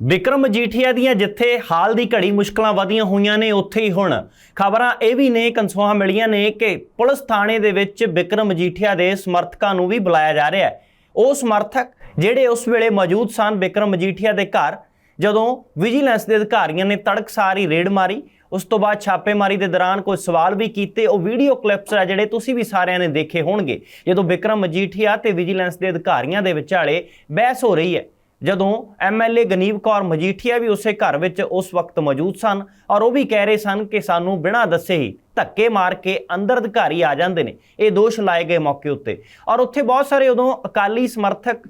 ਵਿਕਰਮ ਮਜੀਠੀਆ ਦੀਆਂ ਜਿੱਥੇ ਹਾਲ ਦੀ ਘੜੀ ਮੁਸ਼ਕਲਾਂ ਵਧੀਆਂ ਹੋਈਆਂ ਨੇ, ਉੱਥੇ ਹੀ ਹੁਣ। ਖਬਰਾਂ ਇਹ ਵੀ ਨੇ, ਕਨਸੋਹਾ ਮਿਲੀਆਂ ਨੇ ਕਿ ਪੁਲਿਸ ਥਾਣੇ ਦੇ ਵਿੱਚ ਵਿਕਰਮ ਮਜੀਠੀਆ ਦੇ ਸਮਰਥਕਾਂ ਨੂੰ ਵੀ ਬੁਲਾਇਆ ਜਾ ਰਿਹਾ ਹੈ। ਉਹ ਸਮਰਥਕ ਜਿਹੜੇ ਉਸ ਵੇਲੇ ਮੌਜੂਦ ਸਨ ਵਿਕਰਮ ਮਜੀਠੀਆ ਦੇ ਘਰ, ਜਦੋਂ ਵਿਜੀਲੈਂਸ ਦੇ ਅਧਿਕਾਰੀਆਂ ਨੇ ਤੜਕਸਾਰੀ ਰੇਡ ਮਾਰੀ, ਉਸ ਤੋਂ ਬਾਅਦ ਛਾਪੇਮਾਰੀ ਦੇ ਦੌਰਾਨ ਕੋਈ ਸਵਾਲ ਵੀ ਕੀਤੇ। ਉਹ ਵੀਡੀਓ ਕਲਿੱਪਸ ਆ ਜਿਹੜੇ ਤੁਸੀਂ ਵੀ ਸਾਰਿਆਂ ਨੇ ਦੇਖੇ ਹੋਣਗੇ। ਜਦੋਂ ਵਿਕਰਮ ਮਜੀਠੀਆ ਤੇ ਵਿਜੀਲੈਂਸ ਦੇ ਅਧਿਕਾਰੀਆਂ ਦੇ ਵਿਚਾਲੇ ਬਹਿਸ ਹੋ ਰਹੀ ਹੈ ਜਦੋਂ ਐਮਐਲਏ ਗਨੀਵ ਕੌਰ ਮਜੀਠੀਆ ਵੀ ਉਸੇ ਘਰ ਵਿੱਚ ਉਸ ਵਕਤ ਮੌਜੂਦ ਸਨ ਔਰ ਉਹ ਵੀ ਕਹਿ ਰਹੇ ਸਨ ਕਿ ਸਾਨੂੰ ਬਿਨਾਂ ਦੱਸੇ ਹੀ ਧੱਕੇ ਮਾਰ ਕੇ ਅੰਦਰ ਅਧਿਕਾਰੀ ਆ ਜਾਂਦੇ ਨੇ, ਇਹ ਦੋਸ਼ ਲਾਏ ਗਏ ਮੌਕੇ ਉੱਤੇ। ਔਰ ਉੱਥੇ ਬਹੁਤ ਸਾਰੇ ਉਦੋਂ ਅਕਾਲੀ ਸਮਰਥਕ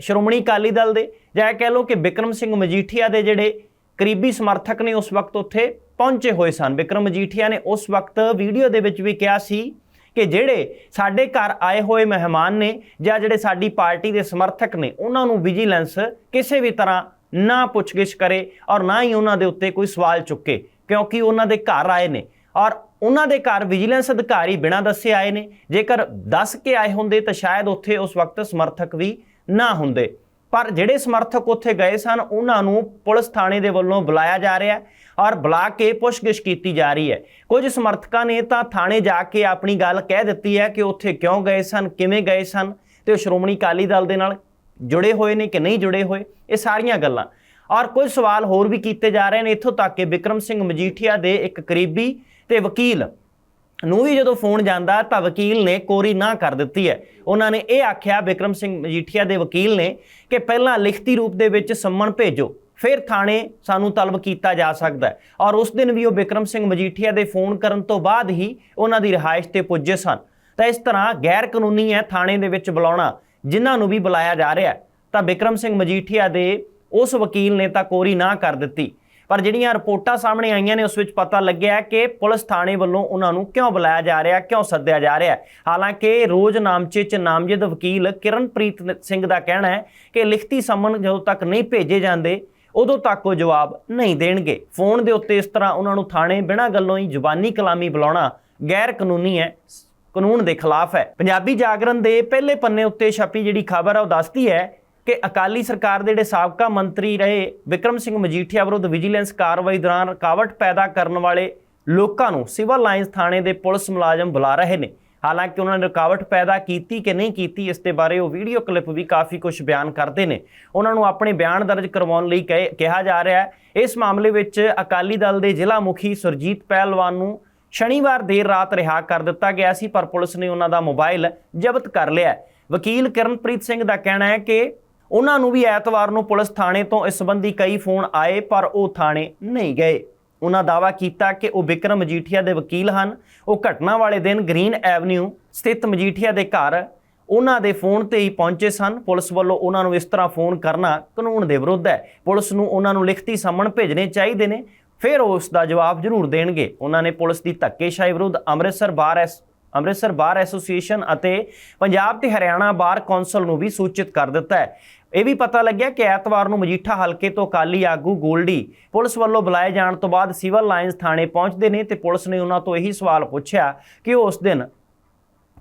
ਸ਼੍ਰੋਮਣੀ ਅਕਾਲੀ ਦਲ ਦੇ ਜਾਂ ਇਹ ਕਹਿ ਲਓ ਕਿ ਵਿਕਰਮ ਸਿੰਘ ਮਜੀਠੀਆ ਦੇ ਜਿਹੜੇ ਕਰੀਬੀ ਸਮਰਥਕ ਨੇ ਉਸ ਵਕਤ ਉੱਥੇ ਪਹੁੰਚੇ ਹੋਏ ਸਨ। ਵਿਕਰਮ ਮਜੀਠੀਆ ਨੇ ਉਸ ਵਕਤ ਵੀਡੀਓ ਦੇ ਵਿੱਚ ਵੀ ਕਿਹਾ ਸੀ ਕਿ ਜਿਹੜੇ ਸਾਡੇ ਘਰ ਆਏ ਹੋਏ ਮਹਿਮਾਨ ਨੇ ਜਾਂ ਜਿਹੜੇ ਸਾਡੀ ਪਾਰਟੀ ਦੇ ਸਮਰਥਕ ਨੇ, ਉਹਨਾਂ ਨੂੰ ਵਿਜੀਲੈਂਸ ਕਿਸੇ ਵੀ ਤਰ੍ਹਾਂ ਨਾ ਪੁੱਛਗਿੱਛ ਕਰੇ ਔਰ ਨਾ ਹੀ ਉਹਨਾਂ ਦੇ ਉੱਤੇ ਕੋਈ ਸਵਾਲ ਚੁੱਕੇ, ਕਿਉਂਕਿ ਉਹਨਾਂ ਦੇ ਘਰ ਆਏ ਨੇ। ਔਰ ਉਹਨਾਂ ਦੇ ਘਰ ਵਿਜੀਲੈਂਸ ਅਧਿਕਾਰੀ ਬਿਨਾਂ ਦੱਸੇ ਆਏ ਨੇ। ਜੇਕਰ ਦੱਸ ਕੇ ਆਏ ਹੁੰਦੇ ਤਾਂ ਸ਼ਾਇਦ ਉੱਥੇ ਉਸ ਵਕਤ ਸਮਰਥਕ ਵੀ ਨਾ ਹੁੰਦੇ। ਪਰ ਜਿਹੜੇ ਸਮਰਥਕ ਉੱਥੇ ਗਏ ਸਨ, ਉਹਨਾਂ ਨੂੰ ਪੁਲਿਸ ਥਾਣੇ ਦੇ ਵੱਲੋਂ ਬੁਲਾਇਆ ਜਾ ਰਿਹਾ ਹੈ ਔਰ ਬੁਲਾ ਕੇ ਪੁੱਛਗਿੱਛ ਕੀਤੀ ਜਾ ਰਹੀ ਹੈ। ਕੁਝ ਸਮਰਥਕਾਂ ਨੇ ਤਾਂ ਥਾਣੇ ਜਾ ਕੇ ਆਪਣੀ ਗੱਲ ਕਹਿ ਦਿੱਤੀ ਹੈ ਕਿ ਉੱਥੇ ਕਿਉਂ ਗਏ ਸਨ, ਕਿਵੇਂ ਗਏ ਸਨ ਤੇ ਉਹ ਸ਼੍ਰੋਮਣੀ ਅਕਾਲੀ ਦਲ ਦੇ ਨਾਲ ਜੁੜੇ ਹੋਏ ਨੇ ਕਿ ਨਹੀਂ ਜੁੜੇ ਹੋਏ, ਇਹ ਸਾਰੀਆਂ ਗੱਲਾਂ। ਔਰ ਕੁਝ ਸਵਾਲ ਹੋਰ ਵੀ ਕੀਤੇ ਜਾ ਰਹੇ ਨੇ। ਇੱਥੋਂ ਤੱਕ ਕਿ ਵਿਕਰਮ ਸਿੰਘ ਮਜੀਠੀਆ ਦੇ ਇੱਕ ਕਰੀਬੀ ਤੇ ਵਕੀਲ ਨੂੰ ਵੀ ਜਦੋਂ ਫੋਨ ਜਾਂਦਾ ਤਾਂ ਵਕੀਲ ਨੇ ਕੋਰੀ ਨਾ ਕਰ ਦਿੱਤੀ ਹੈ। ਉਹਨਾਂ ਨੇ ਇਹ ਆਖਿਆ, ਵਿਕਰਮ ਸਿੰਘ ਮਜੀਠੀਆ ਦੇ ਵਕੀਲ ਨੇ ਕਿ ਪਹਿਲਾਂ ਲਿਖਤੀ ਰੂਪ ਦੇ ਵਿੱਚ ਸੰਮਣ ਭੇਜੋ, ਫਿਰ ਥਾਣੇ ਸਾਨੂੰ ਤਲਬ ਕੀਤਾ ਜਾ ਸਕਦਾ ਹੈ। ਔਰ ਉਸ ਦਿਨ ਵੀ ਉਹ ਵਿਕਰਮ ਸਿੰਘ ਮਜੀਠੀਆ ਦੇ ਫੋਨ ਕਰਨ ਤੋਂ ਬਾਅਦ ਹੀ ਉਹਨਾਂ ਦੀ ਰਿਹਾਇਸ਼ ਤੇ ਪੁੱਜੇ ਸਨ। ਤਾਂ ਇਸ ਤਰ੍ਹਾਂ ਗੈਰ ਕਾਨੂੰਨੀ ਹੈ ਥਾਣੇ ਦੇ ਵਿੱਚ ਬੁਲਾਉਣਾ, ਜਿਨ੍ਹਾਂ ਨੂੰ ਵੀ ਬੁਲਾਇਆ ਜਾ ਰਿਹਾ ਤਾਂ ਵਿਕਰਮ ਸਿੰਘ ਮਜੀਠੀਆ ਦੇ ਉਸ ਵਕੀਲ ਨੇ ਤਾਂ ਕੋਰੀ ਨਾ ਕਰ ਦਿੱਤੀ। ਪਰ ਜਿਹੜੀਆਂ ਰਿਪੋਰਟਾਂ ਸਾਹਮਣੇ ਆਈਆਂ ਨੇ, ਉਸ ਵਿੱਚ ਪਤਾ ਲੱਗਿਆ ਕਿ ਪੁਲਿਸ ਥਾਣੇ ਵੱਲੋਂ ਉਹਨਾਂ ਨੂੰ ਕਿਉਂ ਬੁਲਾਇਆ ਜਾ ਰਿਹਾ, ਕਿਉਂ ਸੱਦਿਆ ਜਾ ਰਿਹਾ ਹਾਲਾਂਕਿ ਰੋਜ਼ ਨਾਮਚੇ ਚ ਨਾਮਜ਼ਦ ਵਕੀਲ ਕਿਰਨਪ੍ਰੀਤ ਸਿੰਘ ਦਾ ਕਹਿਣਾ ਹੈ ਕਿ ਲਿਖਤੀ ਸਮਨ ਜਦੋਂ ਤੱਕ ਨਹੀਂ ਭੇਜੇ ਜਾਂਦੇ, ਉਦੋਂ ਤੱਕ ਉਹ ਜਵਾਬ ਨਹੀਂ ਦੇਣਗੇ। ਫੋਨ ਦੇ ਉੱਤੇ ਇਸ ਤਰ੍ਹਾਂ ਉਹਨਾਂ ਨੂੰ ਥਾਣੇ ਬਿਨਾਂ ਗੱਲੋਂ ਹੀ ਜ਼ੁਬਾਨੀ ਕਲਾਮੀ ਬੁਲਾਉਣਾ ਗੈਰ ਕਾਨੂੰਨੀ ਹੈ, ਕਾਨੂੰਨ ਦੇ ਖਿਲਾਫ ਹੈ। ਪੰਜਾਬੀ ਜਾਗਰਣ ਦੇ ਪਹਿਲੇ ਪੰਨੇ ਉੱਤੇ ਛਪੀ ਜਿਹੜੀ ਖਬਰ ਹੈ ਉਹ ਦੱਸਦੀ ਹੈ ਕਿ ਅਕਾਲੀ ਸਰਕਾਰ ਦੇ ਜਿਹੜੇ ਸਾਬਕਾ ਮੰਤਰੀ ਰਹੇ ਵਿਕਰਮ ਸਿੰਘ ਮਜੀਠੀਆ ਵਿਰੁੱਧ ਵਿਜੀਲੈਂਸ ਕਾਰਵਾਈ ਦੌਰਾਨ ਰੁਕਾਵਟ ਪੈਦਾ ਕਰਨ ਵਾਲੇ ਲੋਕਾਂ ਨੂੰ ਸਿਵਲ ਲਾਈਨਸ ਥਾਣੇ ਦੇ ਪੁਲਿਸ ਮੁਲਾਜ਼ਮ ਬੁਲਾ ਰਹੇ ਨੇ। ਹਾਲਾਂਕਿ ਉਹਨਾਂ ਨੇ ਰੁਕਾਵਟ ਪੈਦਾ ਕੀਤੀ ਕਿ ਨਹੀਂ ਕੀਤੀ, ਇਸ ਦੇ ਬਾਰੇ ਉਹ ਵੀਡੀਓ ਕਲਿੱਪ ਵੀ ਕਾਫੀ ਕੁਝ ਬਿਆਨ ਕਰਦੇ ਨੇ। ਉਹਨਾਂ ਨੂੰ ਆਪਣੇ ਬਿਆਨ ਦਰਜ ਕਰਵਾਉਣ ਲਈ ਕਹੇ- ਕਿਹਾ ਜਾ ਰਿਹਾ ਹੈ। ਇਸ ਮਾਮਲੇ ਵਿੱਚ ਅਕਾਲੀ ਦਲ ਦੇ ਜ਼ਿਲ੍ਹਾ ਮੁਖੀ ਸੁਰਜੀਤ ਪਹਿਲਵਾਨ ਨੂੰ ਸ਼ਨੀਵਾਰ ਦੇਰ ਰਾਤ ਰਿਹਾ ਕਰ ਦਿੱਤਾ ਗਿਆ ਸੀ, ਪਰ ਪੁਲਿਸ ਨੇ ਉਹਨਾਂ ਦਾ ਮੋਬਾਈਲ ਜ਼ਬਤ ਕਰ ਲਿਆ ਵਕੀਲ ਕਿਰਨਪ੍ਰੀਤ ਸਿੰਘ ਦਾ ਕਹਿਣਾ ਹੈ ਕਿ ਉਹਨਾਂ ਨੂੰ ਵੀ ਐਤਵਾਰ ਨੂੰ ਪੁਲਿਸ ਥਾਣੇ ਤੋਂ ਇਸ ਸੰਬੰਧੀ ਕਈ ਫੋਨ ਆਏ, ਪਰ ਉਹ ਥਾਣੇ ਨਹੀਂ ਗਏ। ਉਹਨਾਂ ਦਾਅਵਾ ਕੀਤਾ ਕਿ ਉਹ ਵਿਕਰਮ ਮਜੀਠੀਆ ਦੇ ਵਕੀਲ ਹਨ। ਉਹ ਘਟਨਾ ਵਾਲੇ ਦਿਨ ਗ੍ਰੀਨ ਐਵਨਿਊ ਸਥਿਤ ਮਜੀਠੀਆ ਦੇ ਘਰ ਉਹਨਾਂ ਦੇ ਫੋਨ ਤੇ ਹੀ ਪਹੁੰਚੇ ਸਨ। ਪੁਲਿਸ ਵੱਲੋਂ ਉਹਨਾਂ ਨੂੰ ਇਸ ਤਰ੍ਹਾਂ ਫੋਨ ਕਰਨਾ ਕਾਨੂੰਨ ਦੇ ਵਿਰੁੱਧ ਹੈ। ਪੁਲਿਸ ਨੂੰ ਉਹਨਾਂ ਨੂੰ ਲਿਖਤੀ ਸੰਮਣ ਭੇਜਣੇ ਚਾਹੀਦੇ ਨੇ, ਫਿਰ ਉਹ ਉਸ ਦਾ ਜਵਾਬ ਜ਼ਰੂਰ ਦੇਣਗੇ। ਉਹਨਾਂ ਨੇ ਪੁਲਿਸ ਦੀ ਧੱਕੇਸ਼ਾਹੀ ਵਿਰੁੱਧ ਅੰਮ੍ਰਿਤਸਰ ਬਾਰ ਐਸ, ਅੰਮ੍ਰਿਤਸਰ ਬਾਰ ਐਸੋਸੀਏਸ਼ਨ ਅਤੇ ਪੰਜਾਬ ਤੇ ਹਰਿਆਣਾ ਬਾਰ ਕੌਂਸਲ ਨੂੰ ਵੀ ਸੂਚਿਤ ਕਰ ਦਿੱਤਾ ਹੈ। ਇਹ ਵੀ ਪਤਾ ਲੱਗਿਆ ਕਿ ਐਤਵਾਰ ਨੂੰ ਮਜੀਠਾ ਹਲਕੇ ਤੋਂ ਅਕਾਲੀ ਆਗੂ ਗੋਲਡੀ ਪੁਲਿਸ ਵੱਲੋਂ ਬੁਲਾਏ ਜਾਣ ਤੋਂ ਬਾਅਦ ਸਿਵਲ ਲਾਈਨਸ ਥਾਣੇ ਪਹੁੰਚਦੇ ਨੇ ਤੇ ਪੁਲਿਸ ਨੇ ਉਹਨਾਂ ਤੋਂ ਇਹੀ ਸਵਾਲ ਪੁੱਛਿਆ ਕਿ ਉਹ ਉਸ ਦਿਨ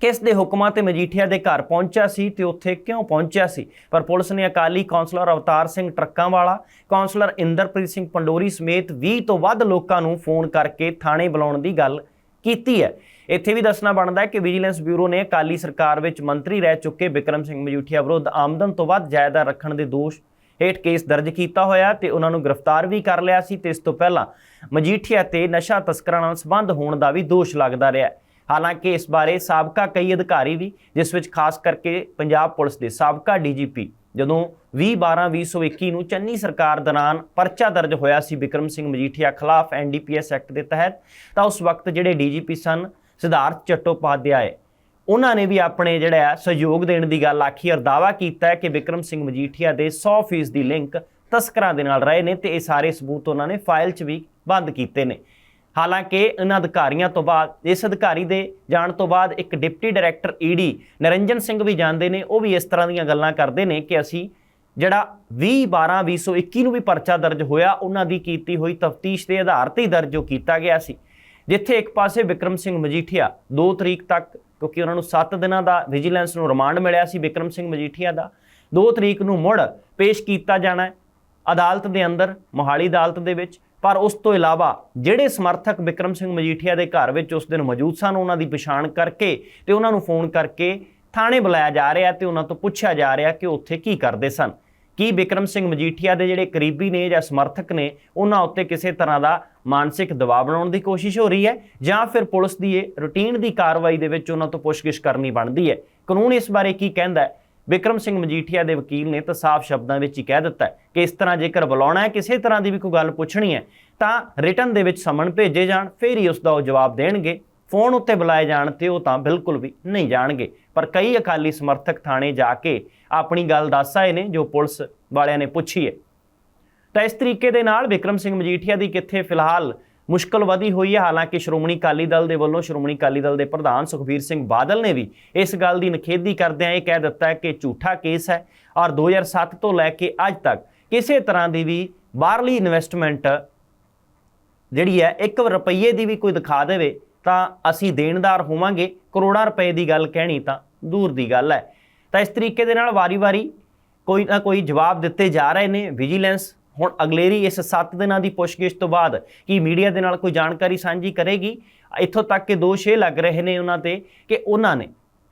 ਕਿਸ ਦੇ ਹੁਕਮਾਂ ਤੇ ਮਜੀਠੀਆ ਦੇ ਘਰ ਪਹੁੰਚਿਆ ਸੀ ਤੇ ਉੱਥੇ ਕਿਉਂ ਪਹੁੰਚਿਆ ਸੀ? ਪਰ ਪੁਲਿਸ ਨੇ ਅਕਾਲੀ ਕੌਂਸਲਰ ਅਵਤਾਰ ਸਿੰਘ ਟਰੱਕਾਂ ਵਾਲਾ ਕੌਂਸਲਰ ਇੰਦਰਪ੍ਰੀਤ ਸਿੰਘ ਪੰਡੋਰੀ ਸਮੇਤ 20 ਤੋਂ ਵੱਧ ਲੋਕਾਂ ਨੂੰ ਫੋਨ ਕਰਕੇ ਥਾਣੇ ਬੁਲਾਉਣ ਦੀ ਗੱਲ ਕੀਤੀ ਹੈ। ਇੱਥੇ ਵੀ ਦੱਸਣਾ ਬਣਦਾ ਹੈ ਕਿ ਵਿਜੀਲੈਂਸ ਬਿਊਰੋ ਨੇ ਅਕਾਲੀ ਸਰਕਾਰ ਵਿੱਚ ਮੰਤਰੀ ਰਹਿ ਚੁੱਕੇ ਵਿਕਰਮ ਸਿੰਘ ਮਜੀਠੀਆ ਵਿਰੁੱਧ ਆਮਦਨ ਤੋਂ ਵੱਧ ਜਾਇਦਾਦ ਰੱਖਣ ਦੇ ਦੋਸ਼ ਹੇਠ ਕੇਸ ਦਰਜ ਕੀਤਾ ਹੋਇਆ ਤੇ ਉਹਨਾਂ ਨੂੰ ਗ੍ਰਿਫਤਾਰ ਵੀ ਕਰ ਲਿਆ ਸੀ ਤੇ ਇਸ ਤੋਂ ਪਹਿਲਾਂ ਮਜੀਠੀਆ ਤੇ ਨਸ਼ਾ ਤਸਕਰਾਂ ਨਾਲ ਸੰਬੰਧ ਹੋਣ ਦਾ ਵੀ ਦੋਸ਼ ਲੱਗਦਾ ਰਿਹਾ ਹਾਲਾਂਕਿ ਇਸ ਬਾਰੇ ਸਾਬਕਾ ਕਈ ਅਧਿਕਾਰੀ ਵੀ, ਜਿਸ ਵਿੱਚ ਖਾਸ ਕਰਕੇ ਪੰਜਾਬ ਪੁਲਿਸ ਦੇ ਸਾਬਕਾ ਡੀਜੀਪੀ ਜਦੋਂ 20/12/2021 ਨੂੰ ਚੰਨੀ ਸਰਕਾਰ ਦੌਰਾਨ ਪਰਚਾ ਦਰਜ ਹੋਇਆ ਸੀ ਵਿਕਰਮ ਸਿੰਘ ਮਜੀਠੀਆ ਖਿਲਾਫ ਐਨਡੀਪੀਐਸ ਐਕਟ ਦੇ ਤਹਿਤ, ਤਾਂ ਉਸ ਵਕਤ ਜਿਹੜੇ ਡੀਜੀਪੀ ਸਨ, ਸਿਧਾਰਥ ਚੱਟੋਪਾਧਿਆਏ, ਉਹਨਾਂ ਨੇ ਵੀ ਆਪਣੇ ਜਿਹੜਾ ਸਹਿਯੋਗ ਦੇਣ ਦੀ ਗੱਲ ਆਖੀ ਔਰ ਦਾਵਾ ਕੀਤਾ ਕਿ ਵਿਕਰਮ ਸਿੰਘ ਮਜੀਠੀਆ ਦੇ 100% ਦੀ ਲਿੰਕ ਤਸਕਰਾਂ ਦੇ ਨਾਲ ਰਹੇ ਨੇ ਤੇ ਇਹ ਸਾਰੇ ਸਬੂਤ ਉਹਨਾਂ ਨੇ ਫਾਈਲ 'ਚ ਵੀ ਬੰਦ ਕੀਤੇ ਨੇ। ਹਾਲਾਂਕਿ ਇਹਨਾਂ ਅਧਿਕਾਰੀਆਂ ਤੋਂ ਬਾਅਦ, ਇਸ ਅਧਿਕਾਰੀ ਦੇ ਜਾਣ ਤੋਂ ਬਾਅਦ ਇੱਕ deputy director ED Niranjan Singh ਵੀ ਜਾਂਦੇ ਨੇ, ਉਹ ਵੀ ਇਸ ਤਰ੍ਹਾਂ ਦੀਆਂ ਗੱਲਾਂ ਕਰਦੇ ਨੇ ਕਿ ਅਸੀਂ ਜਿਹੜਾ 20 12 2021 ਨੂੰ ਵੀ ਪਰਚਾ ਦਰਜ ਹੋਇਆ, ਉਹਨਾਂ ਦੀ ਕੀਤੀ ਹੋਈ ਤਫਤੀਸ਼ ਦੇ ਆਧਾਰ ਤੇ ਹੀ ਦਰਜ ਉਹ ਕੀਤਾ ਗਿਆ ਸੀ। ਜਿੱਥੇ ਇੱਕ ਪਾਸੇ ਵਿਕਰਮ ਸਿੰਘ ਮਜੀਠੀਆ 2 ਤਰੀਕ ਤੱਕ, ਕਿਉਂਕਿ ਉਹਨਾਂ ਨੂੰ 7 ਦਿਨਾਂ ਦਾ ਵਿਜੀਲੈਂਸ ਨੂੰ ਰਿਮਾਂਡ ਮਿਲਿਆ ਸੀ ਵਿਕਰਮ ਸਿੰਘ ਮਜੀਠੀਆ ਦਾ 2 ਤਰੀਕ ਨੂੰ ਮੁੜ ਪੇਸ਼ ਕੀਤਾ ਜਾਣਾ ਅਦਾਲਤ ਦੇ ਅੰਦਰ, ਮੋਹਾਲੀ ਅਦਾਲਤ ਦੇ ਵਿੱਚ। ਪਰ ਉਸ ਤੋਂ ਇਲਾਵਾ ਜਿਹੜੇ ਸਮਰਥਕ ਵਿਕਰਮ ਸਿੰਘ ਮਜੀਠੀਆ ਦੇ ਘਰ ਵਿੱਚ ਉਸ ਦਿਨ ਮੌਜੂਦ ਸਨ, ਉਹਨਾਂ ਦੀ ਪਛਾਣ ਕਰਕੇ ਤੇ ਉਹਨਾਂ ਨੂੰ ਫੋਨ ਕਰਕੇ ਥਾਣੇ ਬੁਲਾਇਆ ਜਾ ਰਿਹਾ ਤੇ ਉਹਨਾਂ ਤੋਂ ਪੁੱਛਿਆ ਜਾ ਰਿਹਾ ਕਿ ਉੱਥੇ ਕੀ ਕਰਦੇ ਸਨ। ਕੀ ਵਿਕਰਮ ਸਿੰਘ ਮਜੀਠੀਆ ਦੇ ਜਿਹੜੇ ਕਰੀਬੀ ਨੇ ਜਾਂ ਸਮਰਥਕ ਨੇ, ਉਹਨਾਂ ਉੱਤੇ ਕਿਸੇ ਤਰ੍ਹਾਂ ਦਾ ਮਾਨਸਿਕ ਦਬਾਅ ਬਣਾਉਣ ਦੀ ਕੋਸ਼ਿਸ਼ ਹੋ ਰਹੀ ਹੈ ਜਾਂ ਫਿਰ ਪੁਲਿਸ ਦੀ ਇਹ ਰੁਟੀਨ ਦੀ ਕਾਰਵਾਈ ਦੇ ਵਿੱਚ ਉਹਨਾਂ ਤੋਂ ਪੁੱਛਗਿੱਛ ਕਰਨੀ ਬਣਦੀ ਹੈ? ਕਾਨੂੰਨ ਇਸ ਬਾਰੇ ਕੀ ਕਹਿੰਦਾ ਹੈ? ਵਿਕਰਮ ਸਿੰਘ ਮਜੀਠੀਆ ਦੇ ਵਕੀਲ ਨੇ ਤਾਂ ਸਾਫ਼ ਸ਼ਬਦਾਂ ਵਿੱਚ ਹੀ ਕਹਿ ਦਿੱਤਾ ਕਿ ਇਸ ਤਰ੍ਹਾਂ ਜੇਕਰ ਬੁਲਾਉਣਾ ਹੈ, ਕਿਸੇ ਤਰ੍ਹਾਂ ਦੀ ਵੀ ਕੋਈ ਗੱਲ ਪੁੱਛਣੀ ਹੈ, ਤਾਂ ਰਿਟਰਨ ਦੇ ਵਿੱਚ ਸਮਨ ਭੇਜੇ ਜਾਣ, ਫਿਰ ਹੀ ਉਸ ਦਾ ਉਹ ਜਵਾਬ ਦੇਣਗੇ। ਫੋਨ ਉੱਤੇ ਬੁਲਾਏ ਜਾਣ ਤੇ ਉਹ ਤਾਂ ਬਿਲਕੁਲ ਵੀ ਨਹੀਂ ਜਾਣਗੇ। ਪਰ ਕਈ ਅਕਾਲੀ ਸਮਰਥਕ ਥਾਣੇ ਜਾ ਕੇ ਆਪਣੀ ਗੱਲ ਦੱਸ ਆਏ ਨੇ, ਜੋ ਪੁਲਿਸ ਵਾਲਿਆਂ ਨੇ ਪੁੱਛੀ ਹੈ। ਤਾਂ ਇਸ ਤਰੀਕੇ ਦੇ ਨਾਲ ਵਿਕਰਮ ਸਿੰਘ ਮਜੀਠੀਆ ਦੀ ਕਿੱਥੇ ਫਿਲਹਾਲ ਮੁਸ਼ਕਲ ਵਧੀ ਹੋਈ ਹੈ। ਹਾਲਾਂਕਿ ਸ਼੍ਰੋਮਣੀ ਅਕਾਲੀ ਦਲ ਦੇ ਵੱਲੋਂ ਸ਼੍ਰੋਮਣੀ ਅਕਾਲੀ ਦਲ ਦੇ ਪ੍ਰਧਾਨ ਸੁਖਬੀਰ ਸਿੰਘ ਬਾਦਲ ਨੇ ਵੀ ਇਸ ਗੱਲ ਦੀ ਨਖੇਦੀ ਕਰਦਿਆਂ ਇਹ ਕਹਿ ਦਿੱਤਾ ਕਿ ਝੂਠਾ ਕੇਸ ਹੈ ਔਰ 2007 ਤੋਂ ਲੈ ਕੇ ਅੱਜ ਤੱਕ ਕਿਸੇ ਤਰ੍ਹਾਂ ਦੀ ਵੀ ਬਾਹਰਲੀ ਇਨਵੈਸਟਮੈਂਟ ਜਿਹੜੀ ਹੈ 1 ਰੁਪਈਏ ਦੀ ਵੀ ਕੋਈ ਦਿਖਾ ਦੇਵੇ ਤਾਂ ਅਸੀਂ ਦੇਣਦਾਰ ਹੋਵਾਂਗੇ। ਕਰੋੜਾਂ ਰੁਪਏ ਦੀ ਗੱਲ ਕਹਿਣੀ ਤਾਂ ਦੂਰ ਦੀ ਗੱਲ ਹੈ। ਤਾਂ ਇਸ ਤਰੀਕੇ ਦੇ ਨਾਲ ਵਾਰੀ-ਵਾਰੀ ਕੋਈ ਨਾ ਕੋਈ ਜਵਾਬ ਦਿੱਤੇ ਜਾ ਰਹੇ ਨੇ। ਵਿਜੀਲੈਂਸ ਹੁਣ ਅਗਲੇਰੀ ਇਸ 7 ਦਿਨਾਂ ਦੀ ਪੁੱਛਗਿੱਛ ਤੋਂ ਬਾਅਦ ਕੀ ਮੀਡੀਆ ਦੇ ਨਾਲ ਕੋਈ ਜਾਣਕਾਰੀ ਸਾਂਝੀ ਕਰੇਗੀ? ਇੱਥੋਂ ਤੱਕ ਕਿ ਦੋਸ਼ ਇਹ ਲੱਗ ਰਹੇ ਨੇ ਉਹਨਾਂ ਤੇ ਕਿ ਉਹਨਾਂ ਨੇ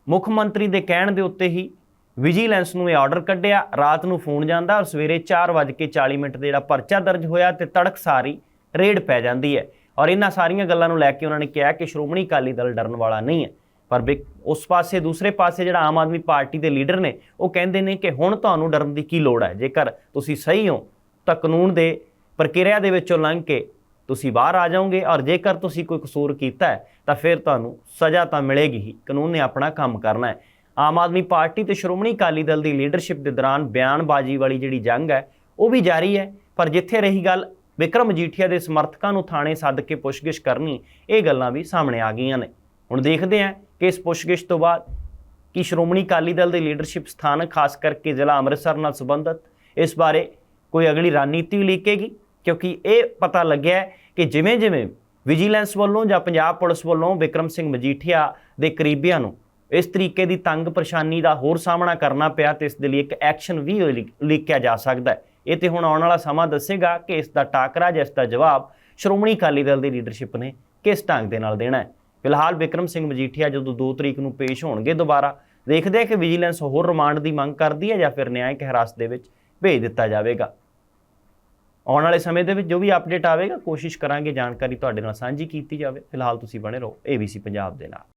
ਮੁੱਖ ਮੰਤਰੀ ਦੇ ਕਹਿਣ ਦੇ ਉੱਤੇ ਹੀ ਵਿਜੀਲੈਂਸ ਨੂੰ ਇਹ ਆਰਡਰ ਕੱਢਿਆ। ਰਾਤ ਨੂੰ ਫੋਨ ਜਾਂਦਾ ਔਰ ਸਵੇਰੇ 4:40 ਮਿੰਟ 'ਤੇ ਜਿਹੜਾ ਪਰਚਾ ਦਰਜ ਹੋਇਆ ਤੇ ਤੜਕ ਸਾਰੀ ਰੇਡ ਪੈ ਜਾਂਦੀ ਹੈ। ਔਰ ਇਹਨਾਂ ਸਾਰੀਆਂ ਗੱਲਾਂ ਨੂੰ ਲੈ ਕੇ ਉਹਨਾਂ ਨੇ ਕਿਹਾ ਕਿ ਸ਼੍ਰੋਮਣੀ ਅਕਾਲੀ ਦਲ ਡਰਨ ਵਾਲਾ ਨਹੀਂ ਹੈ। ਪਰ ਬਿਕ- ਉਸ ਪਾਸੇ, ਦੂਸਰੇ ਪਾਸੇ ਜਿਹੜਾ ਆਮ ਆਦਮੀ ਪਾਰਟੀ ਦੇ ਲੀਡਰ ਨੇ, ਉਹ ਕਹਿੰਦੇ ਨੇ ਕਿ ਹੁਣ ਤੁਹਾਨੂੰ ਡਰਨ ਦੀ ਕੀ ਲੋੜ ਹੈ? ਜੇਕਰ ਤੁਸੀਂ ਸਹੀ ਹੋ ਤਾਂ ਕਾਨੂੰਨ ਦੇ ਪ੍ਰਕਿਰਿਆ ਦੇ ਵਿੱਚੋਂ ਲੰਘ ਕੇ ਤੁਸੀਂ ਬਾਹਰ ਆ ਜਾਓਗੇ ਔਰ ਜੇਕਰ ਤੁਸੀਂ ਕੋਈ ਕਸੂਰ ਕੀਤਾ ਹੈ, ਤਾਂ ਫਿਰ ਤੁਹਾਨੂੰ ਸਜ਼ਾ ਤਾਂ ਮਿਲੇਗੀ ਹੀ। ਕਾਨੂੰਨ ਨੇ ਆਪਣਾ ਕੰਮ ਕਰਨਾ ਹੈ। ਆਮ ਆਦਮੀ ਪਾਰਟੀ ਤੇ ਸ਼੍ਰੋਮਣੀ ਅਕਾਲੀ ਦਲ ਦੀ ਲੀਡਰਸ਼ਿਪ ਦੇ ਦੌਰਾਨ ਬਿਆਨਬਾਜ਼ੀ ਵਾਲੀ ਜਿਹੜੀ ਜੰਗ ਹੈ, ਉਹ ਵੀ ਜਾਰੀ ਹੈ। ਪਰ ਜਿੱਥੇ ਰਹੀ ਗੱਲ ਵਿਕਰਮ ਮਜੀਠੀਆ ਦੇ ਸਮਰਥਕਾਂ ਨੂੰ ਥਾਣੇ ਸੱਦ ਕੇ ਪੁੱਛਗਿੱਛ ਕਰਨੀ, ਇਹ ਗੱਲਾਂ ਵੀ ਸਾਹਮਣੇ ਆ ਗਈਆਂ ਨੇ। ਹੁਣ ਦੇਖਦੇ ਹਾਂ ਕਿ ਇਸ ਪੁੱਛਗਿੱਛ ਤੋਂ ਬਾਅਦ ਕਿ ਸ਼੍ਰੋਮਣੀ ਅਕਾਲੀ ਦਲ ਦੀ ਲੀਡਰਸ਼ਿਪ ਸਥਾਨਕ, ਖਾਸ ਕਰਕੇ ਜ਼ਿਲ੍ਹਾ ਅੰਮ੍ਰਿਤਸਰ ਨਾਲ ਸੰਬੰਧਿਤ, ਇਸ ਬਾਰੇ ਕੋਈ ਅਗਲੀ ਰਣਨੀਤੀ ਉਲੀਕੇਗੀ ਕਿਉਂਕਿ ਇਹ ਪਤਾ ਲੱਗਿਆ ਕਿ ਜਿਵੇਂ ਜਿਵੇਂ ਵਿਜੀਲੈਂਸ ਵੱਲੋਂ ਜਾਂ ਪੰਜਾਬ ਪੁਲਿਸ ਵੱਲੋਂ ਵਿਕਰਮ ਸਿੰਘ ਮਜੀਠੀਆ ਦੇ ਕਰੀਬੀਆਂ ਨੂੰ ਇਸ ਤਰੀਕੇ ਦੀ ਤੰਗ ਪਰੇਸ਼ਾਨੀ ਦਾ ਹੋਰ ਸਾਹਮਣਾ ਕਰਨਾ ਪਿਆ ਤੇ ਇਸ ਦੇ ਲਈ ਇੱਕ ਐਕਸ਼ਨ ਵੀ ਉਲੀ- ਉਲੀਕਿਆ ਜਾ ਸਕਦਾ ਹੈ। ਇਹ ਤੇ ਹੁਣ ਆਉਣ ਵਾਲਾ ਸਮਾਂ ਦੱਸੇਗਾ ਕਿ ਇਸ ਦਾ ਟਾਕਰਾ ਜਾਂ ਇਸ ਦਾ ਜਵਾਬ ਸ਼੍ਰੋਮਣੀ ਅਕਾਲੀ ਦਲ ਦੀ ਲੀਡਰਸ਼ਿਪ ਨੇ ਕਿਸ ਢੰਗ ਦੇ ਨਾਲ ਦੇਣਾ ਹੈ। ਫਿਲਹਾਲ ਵਿਕਰਮ ਸਿੰਘ ਮਜੀਠੀਆ ਜਦੋਂ 2 ਤਰੀਕ ਨੂੰ ਪੇਸ਼ ਹੋਣਗੇ ਦੁਬਾਰਾ, ਦੇਖਦੇ ਹਾਂ ਕਿ ਵਿਜੀਲੈਂਸ ਹੋਰ ਰਿਮਾਂਡ ਦੀ ਮੰਗ ਕਰਦੀ ਹੈ ਜਾਂ ਫਿਰ ਨਿਆਂਇਕ ਹਿਰਾਸਤ ਦੇ ਵਿੱਚ ਭੇਜ ਦਿੱਤਾ ਜਾਵੇਗਾ। ਆਉਣ ਵਾਲੇ ਸਮੇਂ ਦੇ ਵਿੱਚ ਜੋ ਵੀ ਅਪਡੇਟ ਆਵੇਗਾ, ਕੋਸ਼ਿਸ਼ ਕਰਾਂਗੇ ਜਾਣਕਾਰੀ ਤੁਹਾਡੇ ਨਾਲ ਸਾਂਝੀ ਕੀਤੀ ਜਾਵੇ। ਫਿਲਹਾਲ ਤੁਸੀਂ ਬਣੇ ਰਹੋ ABC ਪੰਜਾਬ ਦੇ ਨਾਲ।